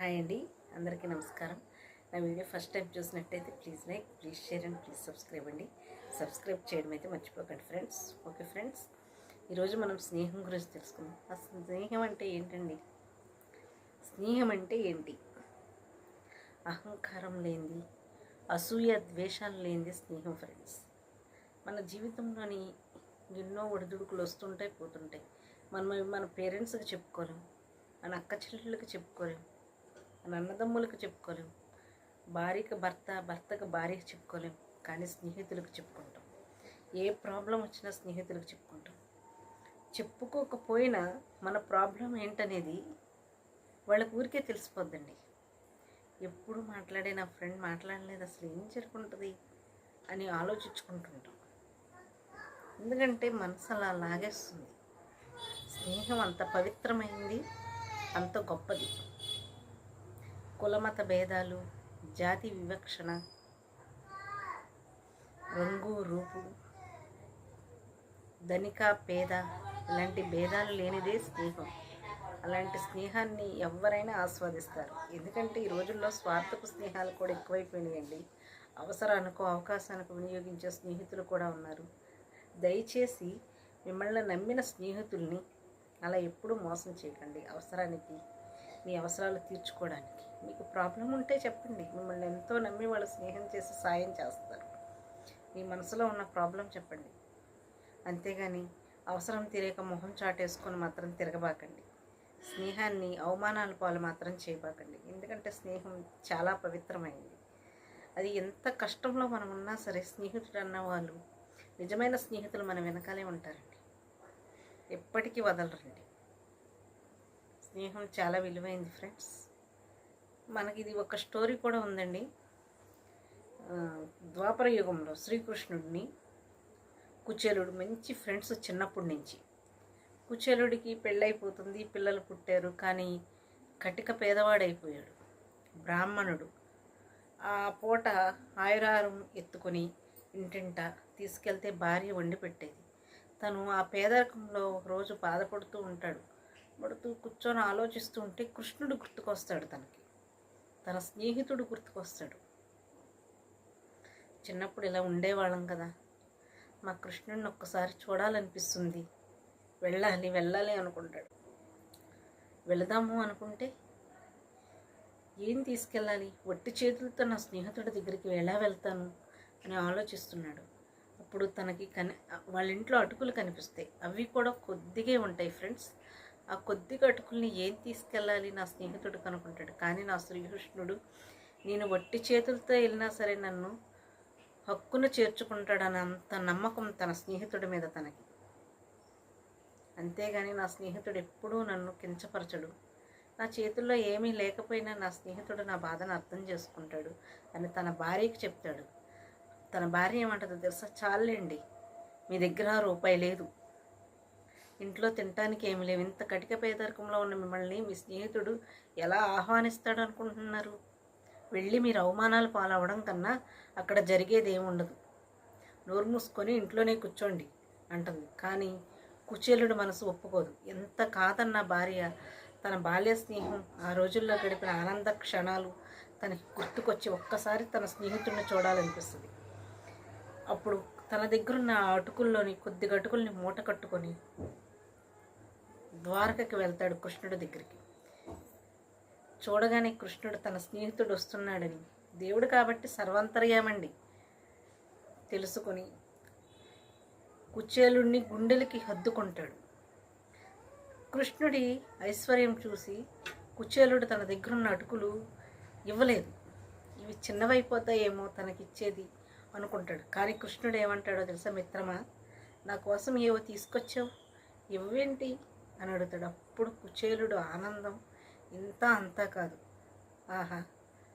Hi అండి అందరికీ నమస్కారం. నా వీడియో ఫస్ట్ టైం చూసినట్టయితే please like please share and please subscribe అండి. సబ్స్క్రైబ్ చేయడం అయితే మర్చిపోకండి ఫ్రెండ్స్. ఓకే ఫ్రెండ్స్ ఈరోజు మనం స్నేహం గురించి తెలుసుకుందాం. అసలు స్నేహం అంటే ఏంటండి? స్నేహం అంటే ఏంటి? అహంకారం లేనిది అసూయ ద్వేషాలు లేనిది స్నేహం ఫ్రెండ్స్. మన జీవితంలోని ఎన్నో ఒడిదుడుకులు వస్తుంటాయి పోతుంటాయి. మనం మన పేరెంట్స్కి చెప్పుకోలేం మన అక్క చెల్లెళ్ళకి చెప్పుకోలేం. మన అన్నదమ్ములకు చెప్పుకోలేం. భార్యకి భర్త భర్తకు భార్యకి చెప్పుకోలేం. కానీ స్నేహితులకు చెప్పుకుంటాం. ఏ ప్రాబ్లం వచ్చినా స్నేహితులకు చెప్పుకుంటాం. చెప్పుకోకపోయినా మన ప్రాబ్లం ఏంటనేది వాళ్ళకు ఊరికే తెలిసిపోద్దండి. ఎప్పుడు మాట్లాడే నా ఫ్రెండ్ మాట్లాడలేదు అసలు ఏం జరుగుంటుంది అని ఆలోచించుకుంటుంటాం. ఎందుకంటే మనసు అలా లాగేస్తుంది. స్నేహం అంత పవిత్రమైంది అంత గొప్పది. కులమత భేదాలు జాతి వివక్షణ రంగు రూపు ధనిక పేద ఇలాంటి భేదాలు లేనిదే స్నేహం. అలాంటి స్నేహాన్ని ఎవరైనా ఆస్వాదిస్తారు. ఎందుకంటే ఈ రోజుల్లో స్వార్థపు స్నేహాలు కూడా ఎక్కువైపోయినాయండి. అవసరానికో అవకాశానికి వినియోగించే స్నేహితులు కూడా ఉన్నారు. దయచేసి మిమ్మల్ని నమ్మిన స్నేహితుల్ని అలా ఎప్పుడూ మోసం చేయకండి. అవసరానికి మీ అవసరాలు తీర్చుకోవడానికి. మీకు ప్రాబ్లం ఉంటే చెప్పండి. మిమ్మల్ని ఎంతో నమ్మి వాళ్ళు స్నేహం చేసి సాయం చేస్తారు. మీ మనసులో ఉన్న ప్రాబ్లం చెప్పండి. అంతేగాని అవసరం తీరేక మొహం చాటేసుకొని మాత్రం తిరగబాకండి. స్నేహాన్ని అవమానాల పాలు మాత్రం చేయబాకండి. ఎందుకంటే స్నేహం చాలా పవిత్రమైంది అది ఎంత కష్టంలో మనం ఉన్నా సరే స్నేహితుడు అన్న వాళ్ళు నిజమైన స్నేహితులు మన వెనకాలే ఉంటారండి. ఎప్పటికీ వదలరండి. స్నేహం చాలా విలువైంది ఫ్రెండ్స్. మనకి ఇది ఒక స్టోరీ కూడా ఉందండి. ద్వాపర యుగంలో శ్రీకృష్ణుడిని కుచేలుడు మంచి ఫ్రెండ్స్ చిన్నప్పటి నుంచి. కుచేలుడికి పెళ్ళైపోతుంది పిల్లలు పుట్టారు కానీ కటిక పేదవాడైపోయాడు. బ్రాహ్మణుడు ఆ పూట ఆయురారం ఎత్తుకొని ఇంటింట తీసుకెళ్తే భార్య వండి పెట్టేది. తను ఆ పేదరికంలో ఒకరోజు బాధపడుతూ ఉంటాడు. పడుతూ కూర్చొని ఆలోచిస్తూ ఉంటే కృష్ణుడు గుర్తుకొస్తాడు తనకి. తన స్నేహితుడు గుర్తుకొస్తాడు. చిన్నప్పుడు ఇలా ఉండేవాళ్ళం కదా. మా కృష్ణుడిని ఒక్కసారి చూడాలనిపిస్తుంది. వెళ్ళాలి వెళ్ళాలి అనుకుంటాడు. వెళదాము అనుకుంటే ఏం తీసుకెళ్ళాలి? ఒట్టి చేతులతో నా స్నేహితుడి దగ్గరికి ఎలా వెళ్తాను అని ఆలోచిస్తున్నాడు. అప్పుడు తనకి కని వాళ్ళ ఇంట్లో అటుకులు కనిపిస్తాయి. అవి కూడా కొద్దిగా ఉంటాయి ఫ్రెండ్స్. ఆ కొద్దిగా అటుకుల్ని ఏం తీసుకెళ్ళాలి? నా స్నేహితుడు కనుక్కుంటాడు. కానీ నా శ్రీకృష్ణుడు నేను వట్టి చేతులతో వెళ్ళినా సరే నన్ను హక్కును చేర్చుకుంటాడనంత నమ్మకం తన స్నేహితుడి మీద తనకి. అంతేగాని నా స్నేహితుడు ఎప్పుడూ నన్ను కించపరచడు. నా చేతుల్లో ఏమీ లేకపోయినా నా స్నేహితుడు నా బాధను అర్థం చేసుకుంటాడు అని తన భార్యకి చెప్తాడు. తన భార్య ఏమంటుందో తెలుసా? చాలండి మీ దగ్గర రూపాయి లేదు. ఇంట్లో తినటానికి ఏమి లేవు. ఇంత కటిక పేదరికంలో ఉన్న మిమ్మల్ని మీ స్నేహితుడు ఎలా ఆహ్వానిస్తాడు అనుకుంటున్నారు వెళ్ళి మీరు అవమానాలు పాలవడం కన్నా అక్కడ జరిగేది ఏముండదు నోరు మూసుకొని ఇంట్లోనే కూర్చోండి అంటుంది. కానీ కుచేలుడు మనసు ఒప్పుకోదు. ఎంత కాదన్న భార్య తన బాల్య స్నేహం ఆ రోజుల్లో గడిపిన ఆనంద క్షణాలు తనకి గుర్తుకొచ్చి ఒక్కసారి తన స్నేహితుడిని చూడాలనిపిస్తుంది. అప్పుడు తన దగ్గరున్న అటుకుల్లోని కొద్ది అటుకుల్ని మూట కట్టుకొని ద్వారకకి వెళ్తాడు కృష్ణుడి దగ్గరికి. చూడగానే కృష్ణుడు తన స్నేహితుడు వస్తున్నాడని. దేవుడు కాబట్టి సర్వంతర్యామండి. తెలుసుకొని కుచేలుణ్ణి గుండెలకి హద్దుకుంటాడు. కృష్ణుడి ఐశ్వర్యం చూసి కుచేలుడు తన దగ్గరున్న అటుకులు ఇవ్వలేదు. ఇవి చిన్నవైపోతాయేమో తనకిచ్చేది అనుకుంటాడు. కానీ కృష్ణుడు ఏమంటాడో తెలుసా మిత్రమా? నా కోసం ఏవో తీసుకొచ్చావు. ఇవేంటి అని అడుగుతాడు. అప్పుడు కుచేలుడు ఆనందం ఇంత అంతా కాదు. ఆహా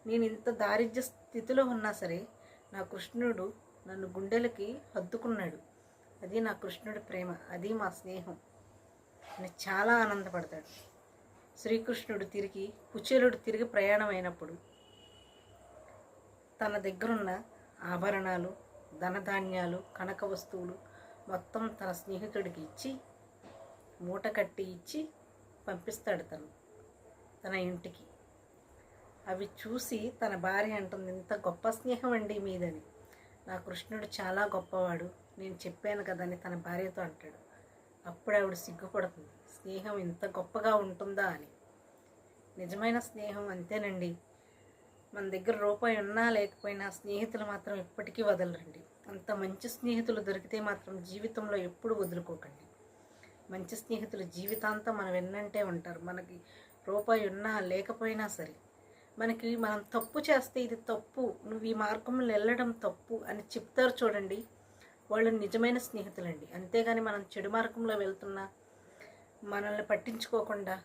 నేను ఇంత దారిద్ర్య స్థితిలో ఉన్నా సరే నా కృష్ణుడు నన్ను గుండెలకి హద్దుకున్నాడు అది నా కృష్ణుడి ప్రేమ అది మా స్నేహం అని చాలా ఆనందపడతాడు. శ్రీకృష్ణుడు తిరిగి కుచేలుడు తిరిగి ప్రయాణం అయినప్పుడు తన దగ్గరున్న ఆభరణాలు ధనధాన్యాలు కనక వస్తువులు మొత్తం తన స్నేహితుడికి ఇచ్చి మూట కట్టి ఇచ్చి పంపిస్తాడు తను తన ఇంటికి. అవి చూసి తన భార్య అంటుంది ఇంత గొప్ప స్నేహం అండి మీదని. నా కృష్ణుడు చాలా గొప్పవాడు. నేను చెప్పాను కదని తన భార్యతో అంటాడు. అప్పుడు ఆవిడ సిగ్గుపడుతుంది. స్నేహం ఇంత గొప్పగా ఉంటుందా అని. నిజమైన స్నేహం అంతేనండి. మన దగ్గర రూపాయి ఉన్నా లేకపోయినా స్నేహితులు మాత్రం ఎప్పటికీ వదలరండి. అంత మంచి స్నేహితులు దొరికితే మాత్రం జీవితంలో ఎప్పుడు వదులుకోకండి. మంచి స్నేహితులు జీవితాంతం మన వెన్నంటే ఉంటారు. మనకి రూపాయి ఉన్నా లేకపోయినా సరే మనకి మనం తప్పు చేస్తే ఇది తప్పు నువ్వు ఈ మార్గంలో వెళ్ళడం తప్పు అని చెప్తారు చూడండి. వాళ్ళు నిజమైన స్నేహితులండి. అంతేగాని మనం చెడు మార్గంలో వెళ్తున్నా మనల్ని పట్టించుకోకుండా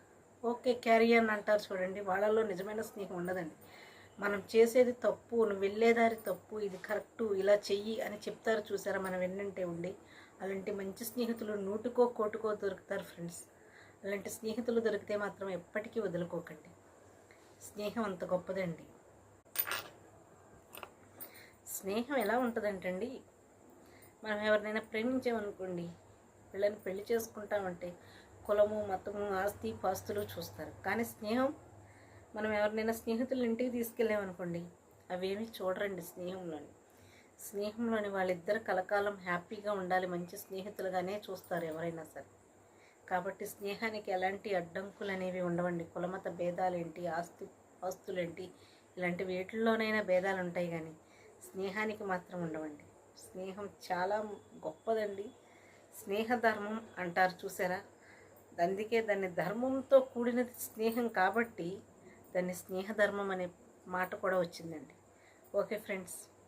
ఓకే క్యారియర్ అంటారు చూడండి. వాళ్ళలో నిజమైన స్నేహం ఉండదండి. మనం చేసేది తప్పు నువ్వు వెళ్ళేదారి తప్పు ఇది కరెక్టు ఇలా చెయ్యి అని చెప్తారు చూసారా? మనం వెన్నంటే ఉండి. అలాంటి మంచి స్నేహితులు నూటుకో కోటుకో దొరుకుతారు ఫ్రెండ్స్ అలాంటి స్నేహితులు దొరికితే మాత్రం ఎప్పటికీ వదులుకోకండి. స్నేహం అంత గొప్పదండి. స్నేహం ఎలా ఉంటుందంటండి? మనం ఎవరినైనా ప్రేమించామనుకోండి వీళ్ళని పెళ్ళి చేసుకుంటామంటే కులము మతము ఆస్తి పాస్తులు చూస్తారు. కానీ స్నేహం మనం ఎవరినైనా స్నేహితులు ఇంటికి తీసుకెళ్ళామనుకోండి అవేమీ చూడరండి స్నేహంలోని. స్నేహంలోని వాళ్ళిద్దరు కలకాలం హ్యాపీగా ఉండాలి మంచి స్నేహితులుగానే చూస్తారు ఎవరైనా సరే. కాబట్టి స్నేహానికి ఎలాంటి అడ్డంకులు అనేవి ఉండవండి. కులమత భేదాలేంటి ఆస్తి ఆస్తులేంటి ఇలాంటి వేటిల్లోనైనా భేదాలు ఉంటాయి కానీ స్నేహానికి మాత్రం ఉండవండి. స్నేహం చాలా గొప్పదండి. స్నేహ ధర్మం అంటారు చూసారా? అందుకే దాన్ని ధర్మంతో కూడినది స్నేహం కాబట్టి దాన్ని స్నేహధర్మం అనే మాట కూడా వచ్చిందండి. Okay friends.